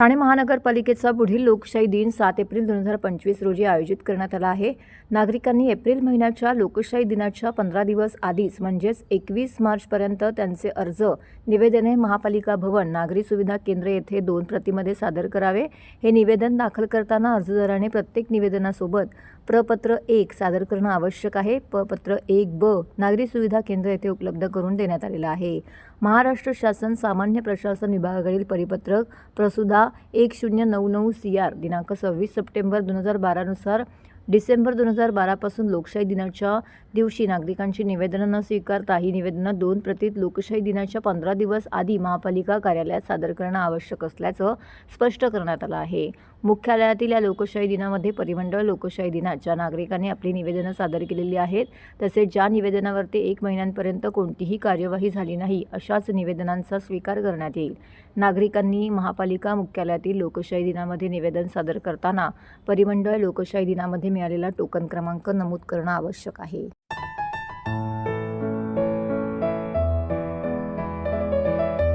ठाणे महानगरपालिकेचा पुढील लोकशाही दिन सात एप्रिल दोन हजार पंचवीस रोजी आयोजित करण्यात आला आहे. नागरिकांनी एप्रिल महिन्याच्या लोकशाही दिनाच्या पंधरा दिवस आधीच म्हणजेच एकवीस मार्चपर्यंत त्यांचे अर्ज निवेदने महापालिका भवन नागरी सुविधा केंद्र येथे दोन प्रतिमध्ये सादर करावे. हे निवेदन दाखल करताना अर्जदाराने प्रत्येक निवेदनासोबत प्रपत्र एक सादर करणं आवश्यक आहे. प्रपत्र एक ब नागरी सुविधा केंद्र येथे उपलब्ध करून देण्यात आलेलं आहे. महाराष्ट्र शासन सामान्य प्रशासन विभागाकडील परिपत्रक प्रसुधा एक शून्य नऊ नऊ सी आर दिनांक सव्वीस सप्टेंबर दोन हजार बारानुसार डिसेंबर दोन हजार बारापासून लोकशाही दिनाच्या दिवशी नागरिकांची निवेदनं न स्वीकारता ही निवेदनं दोन प्रतीत लोकशाही दिनाच्या पंधरा दिवस आधी महापालिका कार्यालयात सादर करणं आवश्यक असल्याचं स्पष्ट करण्यात आलं आहे. मुख्यालयातील या लोकशाही दिनामध्ये परिमंडळ लोकशाही दिनात ज्या नागरिकांनी आपली निवेदनं सादर केलेली आहेत तसेच ज्या निवेदनावरती एक महिन्यांपर्यंत कोणतीही कार्यवाही झाली नाही अशाच निवेदनांचा स्वीकार करण्यात येईल. नागरिकांनी महापालिका मुख्यालयातील लोकशाही दिनामध्ये निवेदन सादर करताना परिमंडळ लोकशाही दिनामध्ये मिळालेला टोकन क्रमांक नमूद करणं आवश्यक आहे.